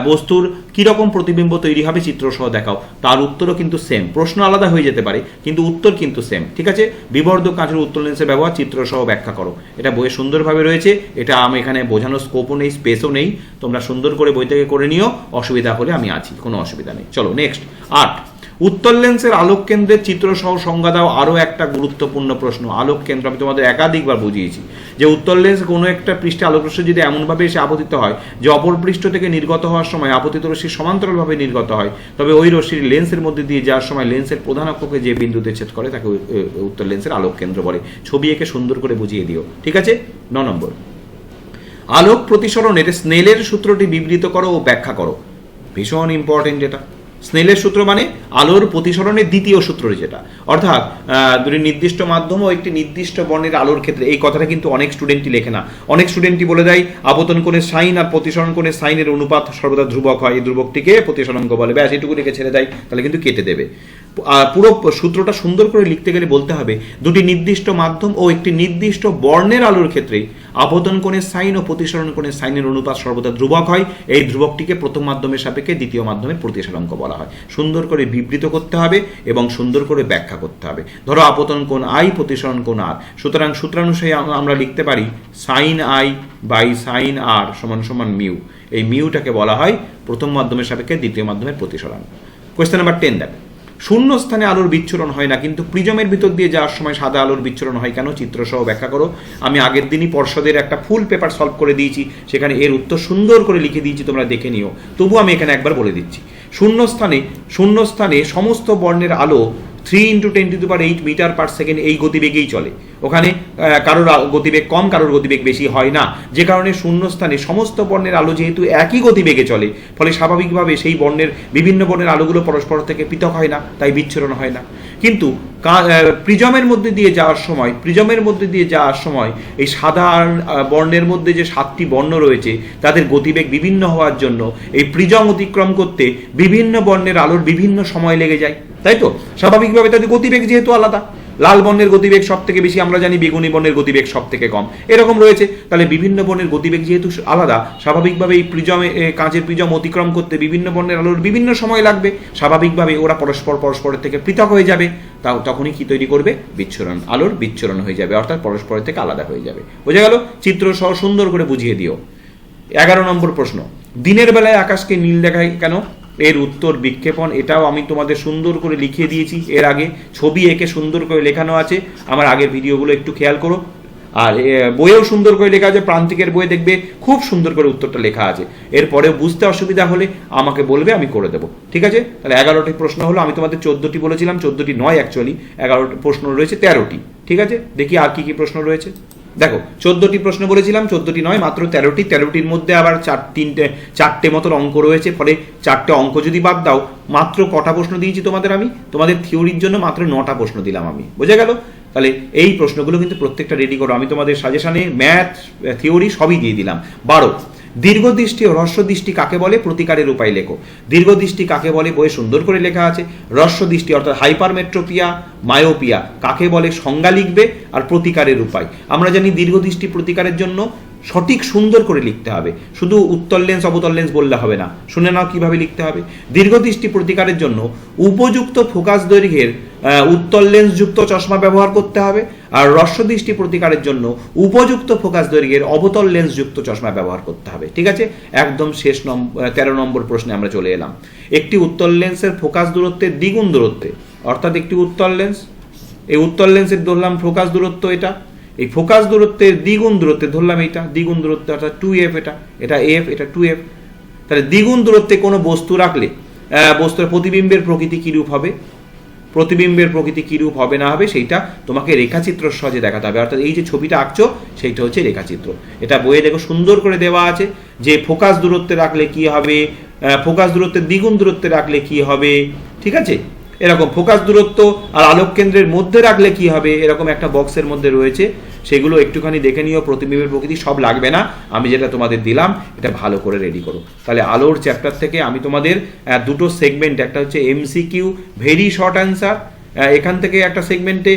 বস্তুর কীরকম প্রতিবিম্ব তৈরি হবে চিত্র সহ দেখাও। তার উত্তরও কিন্তু সেম প্রশ্ন আলাদা হয়ে যেতে পারে, কিন্তু উত্তর কিন্তু সেম ঠিক আছে? বিবর্ধ কাঁচের উত্তর লেন্সের ব্যবহার চিত্র সহ ব্যাখ্যা করো। এটা বইয়ে সুন্দরভাবে রয়েছে। এটা আমি এখানে বোঝানোর স্কোপও নেই স্পেসও নেই। তোমরা সুন্দর করে বই থেকে করে নিও। অসুবিধা হলে আমি আছি, কোনো অসুবিধা নেই। চলো নেক্সট আট। উত্তল লেন্সের আলোক কেন্দ্রের চিত্র সহ সংজ্ঞা দাও আরও একটা গুরুত্বপূর্ণ প্রশ্ন। আলোক কেন্দ্র, আমি তোমাদের একাধিকবার বুঝিয়েছি যে উত্তর লেন্স কোনো একটা পৃষ্ঠে আলোক রশ্মি যদি এমনভাবে এসে আপতিত হয় যে অপর পৃষ্ঠ থেকে নির্গত হওয়ার সময় আপতিত রশ্মি সমান্তরালভাবে নির্গত হয়, তবে ওই রশ্মির লেন্সের মধ্যে দিয়ে যাওয়ার সময় লেন্সের প্রধান অক্ষকে যে বিন্দুতে ছেদ করে তাকে উ- উ- লেন্সের আলোক কেন্দ্র বলে। ছবি এঁকে সুন্দর করে বুঝিয়ে দিও। ঠিক আছে? ন নম্বর। আলোক প্রতিসরণের স্নেলের সূত্রটি বিবৃত করো ও ব্যাখ্যা করো। ভীষণ ইম্পর্টেন্ট এটা। স্নেলের সূত্র মানে আলোর প্রতিসরণের দ্বিতীয় সূত্র যেটা। অর্থাৎ দুটি নির্দিষ্ট মাধ্যম ও একটি নির্দিষ্ট বর্ণের আলোর ক্ষেত্রে। এই কথাটা কিন্তু অনেক স্টুডেন্টই লেখে না। অনেক স্টুডেন্টই বলে দেয় আবতন কোণের সাইন আর প্রতিসরণ কোণের সাইনের অনুপাত সর্বদা ধ্রুবক হয়। এই ধ্রুবকটিকে প্রতিসরণক বলে। ব্যাস, এটুকু রেখে ছেড়ে দেয়, তাহলে কিন্তু কেটে দেবে। পুরো সূত্রটা সুন্দর করে লিখতে গেলে বলতে হবে, দুটি নির্দিষ্ট মাধ্যম ও একটি নির্দিষ্ট বর্ণের আলোর ক্ষেত্রে আপতন কোণের সাইন ও প্রতিসরণ কোণের সাইনের অনুপাত সর্বদা ধ্রুবক হয়। এই ধ্রুবকটিকে প্রথম মাধ্যমের সাপেক্ষে দ্বিতীয় মাধ্যমের প্রতিসরাঙ্ক বলা হয়। সুন্দর করে বিবৃত করতে হবে এবং সুন্দর করে ব্যাখ্যা করতে হবে। ধরো আপতন কোণ আই প্রতিসরণ কোণ আর সুতরাং সূত্রানুসারে আমরা লিখতে পারি sine I by sine R সমান সমান মিউ এই মিউটাকে বলা হয় প্রথম মাধ্যমের সাপেক্ষে দ্বিতীয় মাধ্যমের প্রতিসরাঙ্ক কোয়েশ্চেন নাম্বার টেন দেখ। শূন্য স্থানে আলোর বিচ্ছুরণ হয় না, কিন্তু প্রিজমের ভিতর দিয়ে যাওয়ার সময় সাদা আলোর বিচ্ছুরণ হয় কেন? চিত্রসহ ব্যাখ্যা করো। আমি আগের দিনই পর্ষদের একটা ফুল পেপার সলভ করে দিয়েছি, সেখানে এর উত্তর সুন্দর করে লিখে দিয়েছি, তোমরা দেখে নিও। তবু আমি এখানে একবার বলে দিচ্ছি। শূন্যস্থানে শূন্যস্থানে সমস্ত বর্ণের আলো three into ten to power eight metre per second এই গতিবেগেই চলে। ওখানে কারোর গতিবেগ কম, কারোর গতিবেগ বেশি হয় না। যে কারণে শূন্যস্থানে সমস্ত বর্ণের আলো যেহেতু একই গতিবেগে চলে, ফলে স্বাভাবিকভাবে সেই বর্ণের বিভিন্ন বর্ণের আলোগুলো পরস্পর থেকে পৃথক হয় না, তাই বিচ্ছুরণ হয় না। কিন্তু প্রিজমের মধ্যে দিয়ে যাওয়ার সময়, প্রিজমের মধ্যে দিয়ে যাওয়ার সময় এই সাদা বর্ণের মধ্যে যে সাতটি বর্ণ রয়েছে, তাদের গতিবেগ বিভিন্ন হওয়ার জন্য এই প্রিজম অতিক্রম করতে বিভিন্ন বর্ণের আলোর বিভিন্ন সময় লেগে যায়। তাই তো? স্বাভাবিকভাবে তাদের গতিবেগ যেহেতু আলাদা। লাল বর্ণের গতিবেগ সব থেকে বেশি, আমরা জানি বেগুনি বর্ণের গতিবেগ সব থেকে কম। এরকম রয়েছে। তাহলে বিভিন্ন বর্ণের গতিবেগ যেহেতু আলাদা, স্বাভাবিকভাবে এই প্রিজমে কাঁচের প্রিজম অতিক্রম করতে বিভিন্ন বর্ণের আলোর বিভিন্ন সময় লাগবে। স্বাভাবিকভাবে ওরা পরস্পর, পরস্পরের থেকে পৃথক হয়ে যাবে। তাও তখনই কি তৈরি করবে? বিচ্ছুরণ, আলোর বিচ্ছুরণ হয়ে যাবে। অর্থাৎ পরস্পরের থেকে আলাদা হয়ে যাবে। বোঝা গেল? চিত্র সহ সুন্দর করে বুঝিয়ে দিও। এগারো নম্বর প্রশ্ন। দিনের বেলায় আকাশকে নীল দেখায় কেন? এর উত্তর বিক্ষেপণ, এটাও আমি তোমাদের সুন্দর করে লিখিয়ে দিয়েছি এর আগে। ছবি এঁকে সুন্দর করে লেখানো আছে। আমার আগের ভিডিওগুলো একটু খেয়াল করো। আর বইয়েও সুন্দর করে লেখা আছে, প্রান্তিকের বইয়ে দেখবে খুব সুন্দর করে উত্তরটা লেখা আছে। এরপরেও বুঝতে অসুবিধা হলে আমাকে বলবে, আমি করে দেবো। ঠিক আছে? তাহলে এগারোটি প্রশ্ন হলো, আমি তোমাদের চোদ্দটি বলেছিলাম, চোদ্দটি নয় অ্যাকচুয়ালি এগারোটি প্রশ্ন রয়েছে তেরোটি। ঠিক আছে? দেখি আর কি কি প্রশ্ন রয়েছে। দেখো, চোদ্দটি প্রশ্ন বলেছিলাম, চোদ্দটি নয়, মাত্র তেরোটি, তেরোটির মধ্যে আবার চার তিনটে, চারটে মতন অঙ্ক রয়েছে, ফলে চারটে অঙ্ক যদি বাদ দাও, মাত্র কটা প্রশ্ন দিয়েছি তোমাদের আমি? তোমাদের থিওরির জন্য মাত্র নটা প্রশ্ন দিলাম আমি। বোঝা গেল? তাহলে এই প্রশ্নগুলো কিন্তু প্রত্যেকটা রেডি করো। আমি তোমাদের সাজেশানে ম্যাথ থিওরি সবই দিয়ে দিলাম। বারো দীর্ঘদৃষ্টি ও হ্রস্বদৃষ্টি কাকে বলে প্রতিকারের উপায় লেখো। দীর্ঘদৃষ্টি কাকে বলে বইয়ে সুন্দর করে লেখা আছে। হ্রস্বদৃষ্টি অর্থাৎ হাইপারমেট্রোপিয়া, মায়োপিয়া, কাকে বলে সংজ্ঞা লিখবে আর প্রতিকারের উপায়। আমরা জানি দীর্ঘদৃষ্টি প্রতিকারের জন্য সঠিক সুন্দর করে লিখতে হবে। শুধু উত্তর লেন্স অবতল লেন্স বললে হবে না। শুনে নাও কীভাবে লিখতে হবে। দীর্ঘদৃষ্টি প্রতিকারের জন্য উপযুক্ত ফোকাস দৈর্ঘ্যের উত্তল লেন্স যুক্ত চশমা ব্যবহার করতে হবে। আর হ্রস্বদৃষ্টি প্রতিকারের জন্য উপযুক্ত ফোকাস দৈর্ঘ্যের, অবতল লেন্স যুক্ত চশমা ব্যবহার করতে হবে। ঠিক আছে? একদম শেষ নম্বর তেরো নম্বর প্রশ্নে আমরা চলে এলাম। একটি উত্তল লেন্সের ফোকাস দূরত্বে দ্বিগুণ দূরত্বে, অর্থাৎ একটি উত্তল লেন্স এই উত্তল লেন্সের ধরলাম ফোকাস দূরত্ব এটা। এই ফোকাস দূরত্বের দ্বিগুণ দূরত্বে, ধরলাম এইটা, দ্বিগুণ দূরত্ব অর্থাৎ টু এফ এটা এটা এফ এটা টু এফ তাহলে দ্বিগুণ দূরত্বে কোনো বস্তু রাখলে বস্তুর প্রতিবিম্বের প্রকৃতি কিরূপ হবে? প্রতিবিম্বের প্রকৃতি কিরূপ হবে না হবে সেইটা তোমাকে রেখাচিত্র সহজে দেখাতে হবে। অর্থাৎ এই যে ছবিটা আঁকছো, সেইটা হচ্ছে রেখাচিত্র। এটা বইয়ে দেখো, সুন্দর করে দেওয়া আছে যে ফোকাস দূরত্বে রাখলে কি হবে ফোকাস দূরত্বের দ্বিগুণ দূরত্বে রাখলে কি হবে, ঠিক আছে? এরকম ফোকাস দূরত্ব আর আলোক কেন্দ্রের মধ্যে রাখলে কি হবে? এরকম একটা বক্সের মধ্যে রয়েছে। সেগুলো একটুখানি দেখে নিও, প্রতিবিম্বের প্রকৃতি, সব লাগবে না। আমি যেটা তোমাদের দিলাম, এটা ভালো করে রেডি করো। তাহলে আলোর চ্যাপ্টার থেকে আমি তোমাদের দুটো সেগমেন্ট একটা হচ্ছে এমসিকিউ ভেরি শর্ট অ্যান্সার এখান থেকে একটা সেগমেন্টে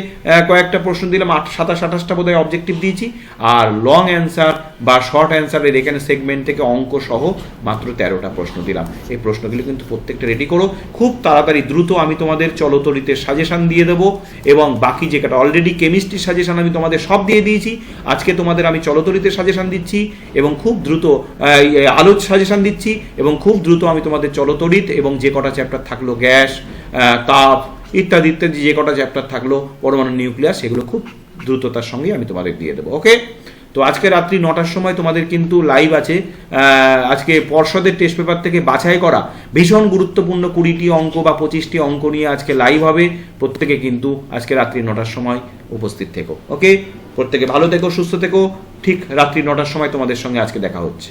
কয়েকটা প্রশ্ন দিলাম, আট, সাতাশ, আঠাশটা বোধহয় অবজেক্টিভ দিয়েছি। আর লং অ্যান্সার বা শর্ট অ্যান্সারের এখানে সেগমেন্ট থেকে অঙ্ক সহ মাত্র তেরোটা প্রশ্ন দিলাম। এই প্রশ্নগুলো কিন্তু প্রত্যেকটা রেডি করো। খুব তাড়াতাড়ি, দ্রুত আমি তোমাদের চলতরিতে সাজেশান দিয়ে দেবো এবং বাকি যে কটা অলরেডি কেমিস্ট্রির সাজেশান আমি তোমাদের সব দিয়ে দিয়েছি, আজকে তোমাদের আমি চলতরিতে সাজেশান দিচ্ছি এবং খুব দ্রুত আলোচ সাজেশন দিচ্ছি এবং খুব দ্রুত আমি তোমাদের চলতরিত এবং যে কটা চ্যাপ্টার থাকল গ্যাস তাপ ইত্যাদি ইত্যাদি যে কটা চ্যাপ্টার থাকল, পরমাণু নিউক্লিয়াস, সেগুলো খুব দ্রুততার সঙ্গে আমি তোমাদের দিয়ে দেবো ওকে তো আজকে রাত্রি নটার সময় তোমাদের কিন্তু লাইভ আছে। আজকে পর্ষদের টেস্ট পেপার থেকে বাছাই করা ভীষণ গুরুত্বপূর্ণ কুড়িটি অঙ্ক বা পঁচিশটি অঙ্ক নিয়ে আজকে লাইভ হবে। প্রত্যেকে কিন্তু আজকে রাত্রি নটার সময় উপস্থিত থেকো ওকে প্রত্যেকে ভালো থেকো, সুস্থ থেকো। ঠিক রাত্রি নটার সময় তোমাদের সঙ্গে আজকে দেখা হচ্ছে।